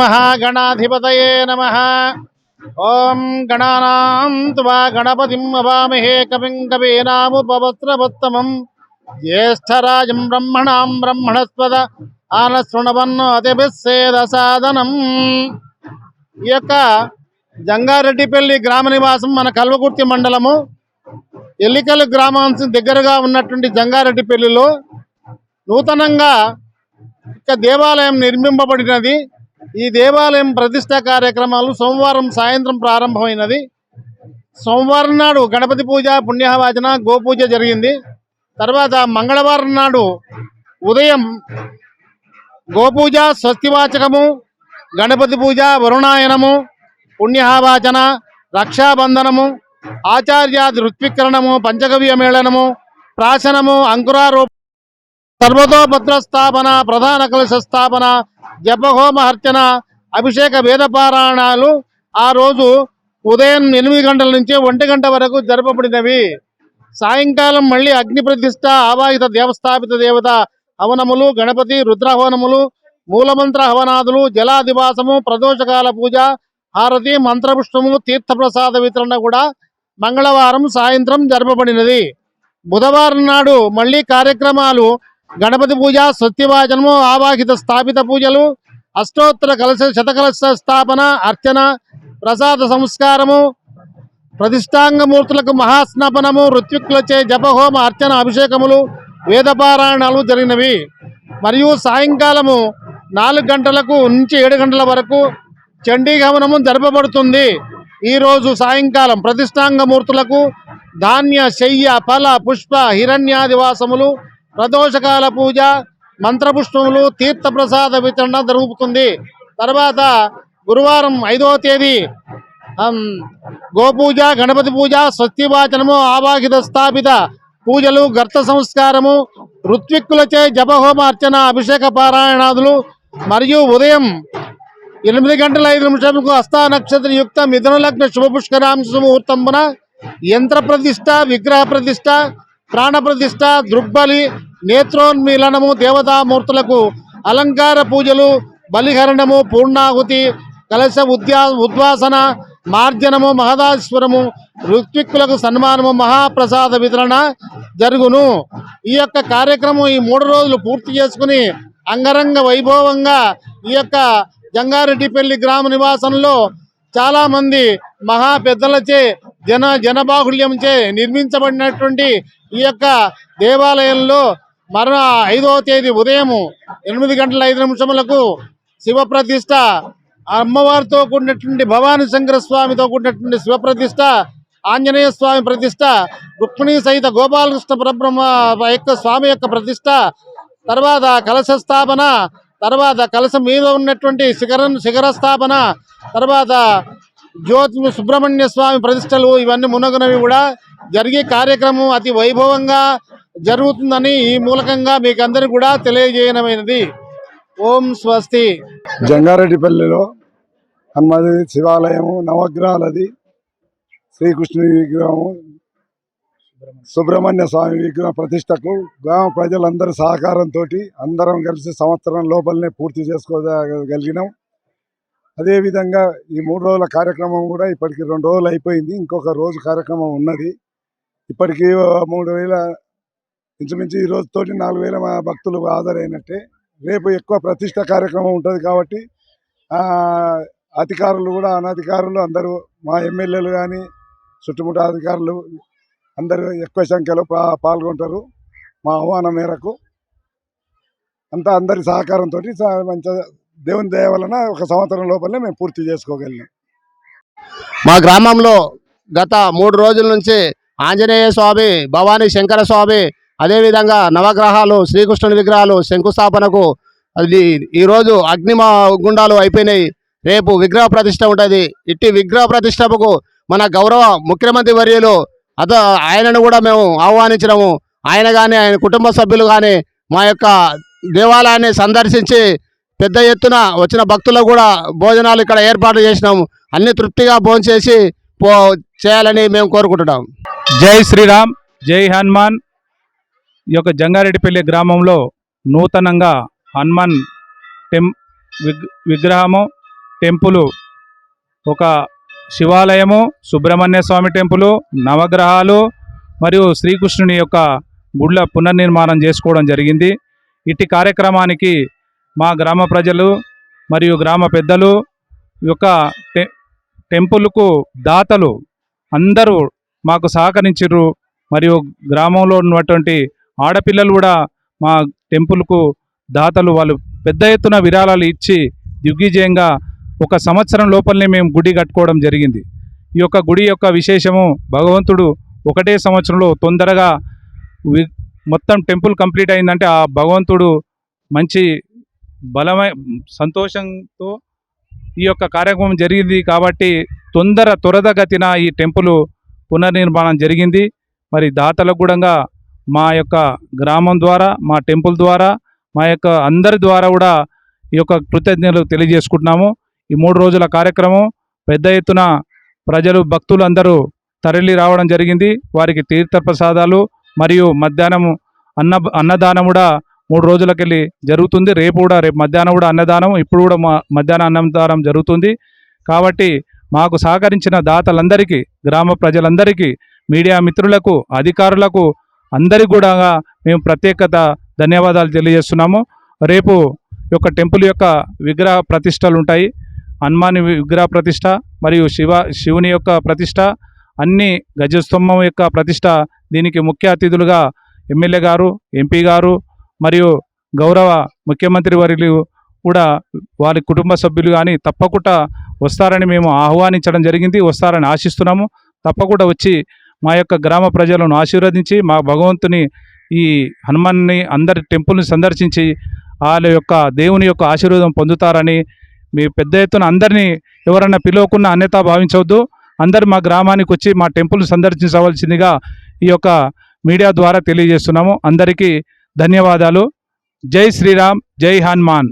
మహాగణాధిపతయే నమ ఓం గణానాం త్వా గణపతిం అవామహే కవిం కవీనాముపవస్త్రవత్తమం జ్యేష్ఠరాజం బ్రహ్మణాం బ్రహ్మణస్పద ఆనశృణవన్నో అతిభిస్సేద సాధనం ఈ యొక్క జంగారెడ్డిపల్లి గ్రామ నివాసం మన కల్వకుర్తి మండలము. ఎల్లికలు గ్రామానికి దగ్గరగా ఉన్నటువంటి జంగారెడ్డిపల్లిలో నూతనంగా ఇక దేవాలయం నిర్మింపబడినది. ఈ దేవాలయం ప్రతిష్ట కార్యక్రమాలు సోమవారం సాయంత్రం ప్రారంభమైనది. సోమవారం నాడు గణపతి పూజ పుణ్యవాచన గోపూజ జరిగింది. తర్వాత మంగళవారం నాడు ఉదయం గోపూజ స్వస్తివాచకము గణపతి పూజ వరుణాయనము పుణ్యవాచన రక్షాబంధనము ఆచార్యాది ఋత్వికరణము పంచగవ్య మేళనము ప్రాశనము అంకురారోప సర్వతోభద్ర స్థాపన ప్రధాన కలశ స్థాపన జపహోమ అర్చన అభిషేక వేదపారాయణాలు ఆ రోజు ఉదయం ఎనిమిది గంటల నుంచి ఒంటి గంట వరకు జరపబడినవి. సాయంకాలం మళ్ళీ అగ్ని ప్రతిష్ట ఆవాహిత దేవస్థాపిత దేవత హవనములు గణపతి రుద్రహవనములు మూలమంత్ర హవనాదులు జలాదివాసము ప్రదోషకాల పూజ హారతి మంత్రపుష్పము తీర్థప్రసాద వితరణ కూడా మంగళవారం సాయంత్రం జరపబడినది. బుధవారం నాడు మళ్ళీ కార్యక్రమాలు గణపతి పూజ సత్యవాచనము ఆవాహిత స్థాపిత పూజలు అష్టోత్తర కలశ శతకలశ స్థాపన అర్చన ప్రసాద సంస్కారము ప్రతిష్టాంగమూర్తులకు మహాస్నాపనము ఋత్విక్కులచే జపహోమ అర్చన అభిషేకములు వేదపారాయణాలు జరిగినవి. మరియు సాయంకాలము నాలుగు గంటలకు నుంచి ఏడు గంటల వరకు చండీగమనము జరపబడుతుంది. ఈ రోజు సాయంకాలం ప్రతిష్టాంగమూర్తులకు ధాన్య శయ్య ఫల పుష్ప హిరణ్యాదివాసములు ప్రదోషకాల పూజ మంత్రపుష్పములు తీర్థప్రసాద వితరణ జరుగుతుంది. తర్వాత గురువారం ఐదవ తేదీ గోపూజ గణపతి పూజ స్వస్తివాచనము ఆవాహిత స్థాపిత పూజలు గర్త సంస్కారము ఋత్విక్కులచే జపహోమ అర్చన అభిషేక పారాయణాదులు మరియు ఉదయం ఎనిమిది గంటల ఐదు నిమిషాలకు హస్త నక్షత్ర యుక్త మిథున లగ్న శుభ పుష్కరాంశ ముహూర్తంబున యంత్ర ప్రతిష్ట విగ్రహ ప్రతిష్ట ప్రాణప్రతిష్ట దృగ్బలి నేత్రోన్మీలనము దేవతామూర్తులకు అలంకార పూజలు బలిహరణము పూర్ణాహుతి కలశ ఉద్యా ఉద్వాసన మార్జనము మహదాశ్వరము ఋత్విక్కులకు సన్మానము మహాప్రసాద వితరణ జరుగును. ఈ యొక్క కార్యక్రమం ఈ మూడు రోజులు పూర్తి చేసుకుని అంగరంగ వైభవంగా ఈ యొక్క జంగారెడ్డిపల్లి గ్రామ నివాసంలో చాలా మంది మహా పెద్దలచే జన జనబాహుళ్యంచే నిర్మించబడినటువంటి ఈ యొక్క దేవాలయంలో మరణ ఐదవ తేదీ ఉదయం ఎనిమిది గంటల ఐదు నిమిషములకు శివ ప్రతిష్ట అమ్మవారితో కూడినటువంటి భవానీ శంకర స్వామితో కూడినటువంటి శివ ప్రతిష్ట ఆంజనేయ స్వామి ప్రతిష్ట రుక్మిణి సహిత గోపాలకృష్ణ పరబ్రహ్మ యొక్క స్వామి యొక్క ప్రతిష్ట తర్వాత కలశ స్థాపన తర్వాత కలశం మీద ఉన్నటువంటి శిఖర శిఖర స్థాపన తర్వాత జ్యోతి సుబ్రహ్మణ్య స్వామి ప్రతిష్టలు ఇవన్నీ మునగునవి కూడా జరిగే కార్యక్రమం అతి వైభవంగా జరుగుతుందని ఈ మూలకంగా మీకు అందరికి కూడా తెలియజేయనమైనది. ఓం స్వస్తి. జంగారెడ్డిపల్లిలో హనుమది శివాలయము నవగ్రహాలది శ్రీకృష్ణుని విగ్రహము సుబ్రహ్మణ్య స్వామి విగ్రహం ప్రతిష్టకు గ్రామ ప్రజలందరి సహకారంతో అందరం కలిసి సంవత్సరం లోపలనే పూర్తి చేసుకోగలిగినాం. అదేవిధంగా ఈ మూడు రోజుల కార్యక్రమం కూడా ఇప్పటికి రెండు రోజులు అయిపోయింది. ఇంకొక రోజు కార్యక్రమం ఉన్నది. ఇప్పటికి మూడు వేల ఇంచుమించు ఈ రోజుతోటి నాలుగు వేల మా భక్తులు హాజరైనట్టే. రేపు ఎక్కువ ప్రతిష్ట కార్యక్రమం ఉంటుంది కాబట్టి అధికారులు కూడా అనధికారులు అందరూ మా ఎమ్మెల్యేలు కానీ చుట్టుముట్ట అధికారులు అందరూ ఎక్కువ సంఖ్యలో పాల్గొంటారు. మా ఆహ్వానం మేరకు అంతా అందరి సహకారంతో మంచిగా దేవుని దయ వలన ఒక సంవత్సరం లోపలనే మేము పూర్తి చేసుకోగలిగాం. మా గ్రామంలో గత మూడు రోజుల నుంచి ఆంజనేయ స్వామి భవానీ శంకర స్వామి అదేవిధంగా నవగ్రహాలు శ్రీకృష్ణుని విగ్రహాలు శంకుస్థాపనకు అది ఈరోజు అగ్నిమా గుండాలు అయిపోయినాయి. రేపు విగ్రహ ప్రతిష్ట ఉంటుంది. ఇట్టి విగ్రహ ప్రతిష్టకు మన గౌరవ ముఖ్యమంత్రి వర్యులు అత ఆయనను కూడా మేము ఆహ్వానించినాము. ఆయన కానీ ఆయన కుటుంబ సభ్యులు కానీ మా యొక్క దేవాలయాన్ని సందర్శించి పెద్ద ఎత్తున వచ్చిన భక్తులకు కూడా భోజనాలు ఇక్కడ ఏర్పాటు చేసినాము. అన్ని తృప్తిగా భోంచేసి పో చేయాలని మేము కోరుకుంటున్నాం. జై శ్రీరామ్ జై హనుమాన్. ఈ యొక్క జంగారెడ్డిపల్లి గ్రామంలో నూతనంగా హనుమాన్ టెం విగ్రహము టెంపులు ఒక శివాలయము సుబ్రహ్మణ్య స్వామి టెంపులు నవగ్రహాలు మరియు శ్రీకృష్ణుని యొక్క గుళ్ళ పునర్నిర్మాణం చేసుకోవడం జరిగింది. ఇట్టి కార్యక్రమానికి మా గ్రామ ప్రజలు మరియు గ్రామ పెద్దలు ఈ యొక్క టె టెంపుల్కు దాతలు అందరూ మాకు సహకరించారు మరియు గ్రామంలో ఉన్నటువంటి ఆడపిల్లలు కూడా మా టెంపుల్కు దాతలు వాళ్ళు పెద్ద ఎత్తున విరాళాలు ఇచ్చి దిగ్విజయంగా ఒక సంవత్సరం లోపలనే మేము గుడి కట్టుకోవడం జరిగింది. ఈ యొక్క గుడి యొక్క విశేషము భగవంతుడు ఒకటే సంవత్సరంలో తొందరగా మొత్తం టెంపుల్ కంప్లీట్ అయిందంటే ఆ భగవంతుడు మంచి బలమై సంతోషంతో ఈ యొక్క కార్యక్రమం జరిగింది కాబట్టి తొందర త్వరతగతిన ఈ టెంపుల్ పునర్నిర్మాణం జరిగింది. మరి దాతలకు కూడా మా యొక్క గ్రామం ద్వారా మా టెంపుల్ ద్వారా మా యొక్క అందరి ద్వారా కూడా ఈ యొక్క కృతజ్ఞతలు తెలియజేసుకుంటున్నాము. ఈ మూడు రోజుల కార్యక్రమం పెద్ద ఎత్తున ప్రజలు భక్తులు అందరూ తరలి రావడం జరిగింది. వారికి తీర్థ ప్రసాదాలు మరియు మధ్యాహ్నం అన్న అన్నదానం కూడా మూడు రోజులకెళ్ళి జరుగుతుంది. రేపు కూడా రేపు మధ్యాహ్నం కూడా అన్నదానం ఇప్పుడు కూడా మా మధ్యాహ్నం అన్నదానం జరుగుతుంది. కాబట్టి మాకు సహకరించిన దాతలందరికీ గ్రామ ప్రజలందరికీ మీడియా మిత్రులకు అధికారులకు అందరికీ కూడా మేము ప్రత్యేకత ధన్యవాదాలు తెలియజేస్తున్నాము. రేపు యొక్క టెంపుల్ యొక్క విగ్రహ ప్రతిష్టలు ఉంటాయి. హనుమాని విగ్రహ ప్రతిష్ట మరియు శివ శివుని యొక్క ప్రతిష్ట అన్ని గజస్తంభం యొక్క ప్రతిష్ట దీనికి ముఖ్య అతిథులుగా ఎమ్మెల్యే గారు ఎంపీ గారు మరియు గౌరవ ముఖ్యమంత్రి వర్యులు కూడా వారి కుటుంబ సభ్యులు కానీ తప్పకుండా వస్తారని మేము ఆహ్వానించడం జరిగింది వస్తారని ఆశిస్తున్నాము. తప్పకుండా వచ్చి మా యొక్క గ్రామ ప్రజలను ఆశీర్వదించి మా భగవంతుని ఈ హనుమాన్ని అందరి టెంపుల్ని సందర్శించి వాళ్ళ యొక్క దేవుని యొక్క ఆశీర్వాదం పొందుతారని మీ పెద్ద ఎత్తున అందరినీ ఎవరన్నా పిలవకున్నా అన్యత భావించవద్దు. అందరు మా గ్రామానికి వచ్చి మా టెంపుల్ సందర్శించవలసిందిగా ఈ యొక్క మీడియా ద్వారా తెలియజేస్తున్నాము. అందరికీ ధన్యవాదాలు. జై శ్రీరామ్ జై హనుమాన్.